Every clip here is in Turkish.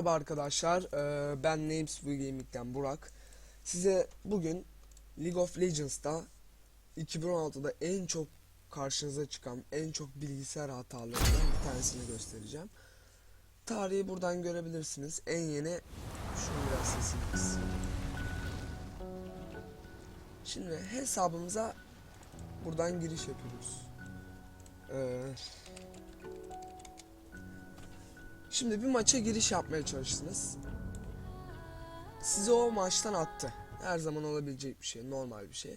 Merhaba arkadaşlar, ben Names Gaming'den Burak. Size bugün League of Legends'ta 2016'da en çok karşınıza çıkan, en çok bilgisayar hatalarından bir tanesini göstereceğim. Tarihi buradan görebilirsiniz. En yeni, şunu biraz kısayım. Şimdi hesabımıza buradan giriş yapıyoruz. Eee Şimdi bir maça giriş yapmaya çalıştınız. Sizi o maçtan attı. Her zaman olabilecek bir şey, normal bir şey.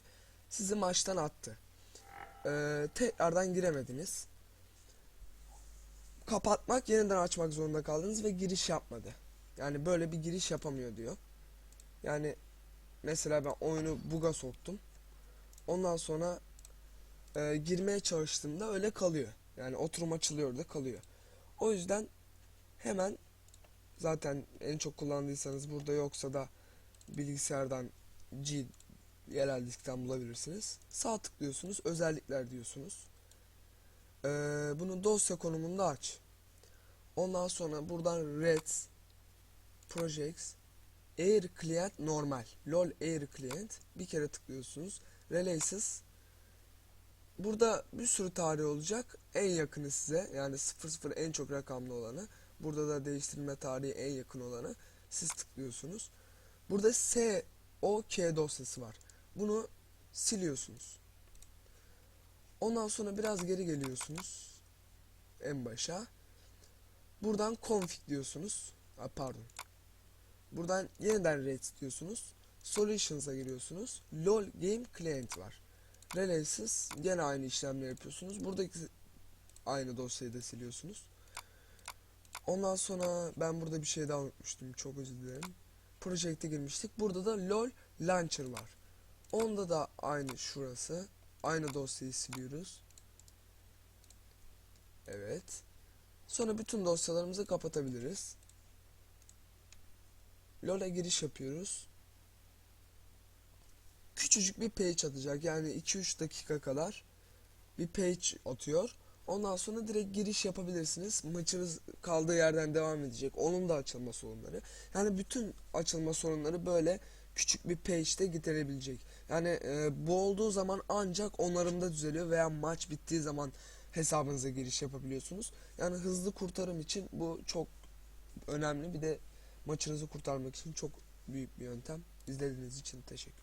Sizi maçtan attı. Ee, tekrardan giremediniz. Kapatmak, yeniden açmak zorunda kaldınız ve giriş yapmadı. Yani böyle bir giriş yapamıyor diyor. Yani mesela ben oyunu buga soktum. Ondan sonra e, girmeye çalıştığımda öyle kalıyor. Yani oturum açılıyor da kalıyor. O yüzden hemen zaten en çok kullandıysanız burada yoksa da bilgisayardan G yerel diskten bulabilirsiniz. Sağ tıklıyorsunuz, özellikler diyorsunuz. Ee, bunu dosya konumunda aç. Ondan sonra buradan Red Projects Air Client normal. LOL Air Client bir kere tıklıyorsunuz. Releases Burada bir sürü tarih olacak. En yakını size yani 00 en çok rakamlı olanı. Burada da değiştirme tarihi en yakın olanı siz tıklıyorsunuz. Burada SOK dosyası var. Bunu siliyorsunuz. Ondan sonra biraz geri geliyorsunuz. En başa. Buradan config diyorsunuz. Ha, pardon. Buradan yeniden rates diyorsunuz. Solutions'a giriyorsunuz. LOL Game Client var. Releases gene aynı işlemleri yapıyorsunuz. Buradaki aynı dosyayı da siliyorsunuz. Ondan sonra ben burada bir şey daha unutmuştum. Çok özür dilerim. Projekte girmiştik. Burada da LOL Launcher var. Onda da aynı şurası. Aynı dosyayı siliyoruz. Evet. Sonra bütün dosyalarımızı kapatabiliriz. LoL'e giriş yapıyoruz. Küçücük bir page atacak. Yani 2-3 dakika kadar bir page atıyor. Ondan sonra direkt giriş yapabilirsiniz. Maçınız kaldığı yerden devam edecek. Onun da açılma sorunları. Yani bütün açılma sorunları böyle küçük bir page'de giderebilecek. Yani e, bu olduğu zaman ancak onarımda düzeliyor veya maç bittiği zaman hesabınıza giriş yapabiliyorsunuz. Yani hızlı kurtarım için bu çok önemli. Bir de maçınızı kurtarmak için çok büyük bir yöntem. İzlediğiniz için teşekkür